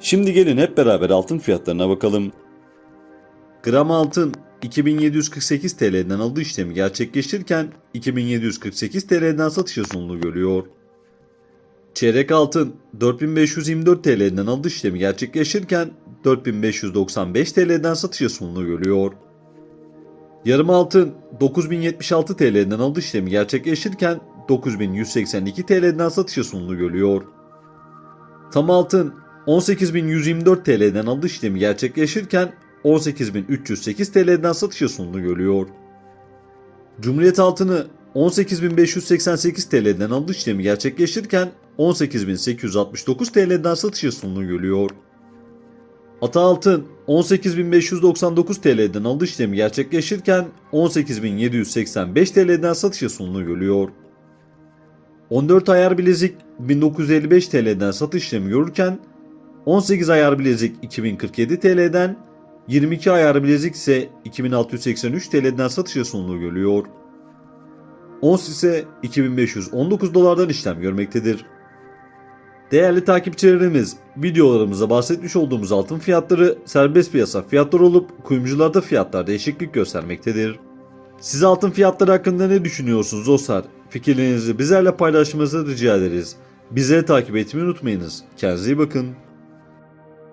Şimdi gelin hep beraber altın fiyatlarına bakalım. Gram altın 2748 TL'den aldığı işlemi gerçekleştirirken 2748 TL'den satışa sunulu görüyor. Çeyrek altın 4524 TL'den alış işlemi gerçekleştirirken 4595 TL'den satışa sunulu görüyor. Yarım altın 9076 TL'den alış işlemi gerçekleştirirken 9182 TL'den satışa sunulu görüyor. Tam altın 18.124 TL'den alış işlemi gerçekleşirken 18.308 TL'den satışa sunulu görüyor. Cumhuriyet altını 18.588 TL'den alış işlemi gerçekleşirken 18.869 TL'den satışa sunulu görüyor. Ata altın 18.599 TL'den alış işlemi gerçekleşirken 18.785 TL'den satışa sunulu görüyor. 14 ayar bilezik 1955 TL'den satış işlemi görürken 18 ayar bilezik 2047 TL'den 22 ayar bilezik ise 2683 TL'den satışa sunulu görüyor. Ons ise 2519 dolardan işlem görmektedir. Değerli takipçilerimiz, videolarımızda bahsetmiş olduğumuz altın fiyatları serbest piyasa fiyatları olup kuyumcularda fiyatlar değişiklik göstermektedir. Siz altın fiyatları hakkında ne düşünüyorsunuz dostlar? Fikirlerinizi bizlerle paylaşmanızı rica ederiz. Bizleri takip etmeyi unutmayınız. Kendinize iyi bakın.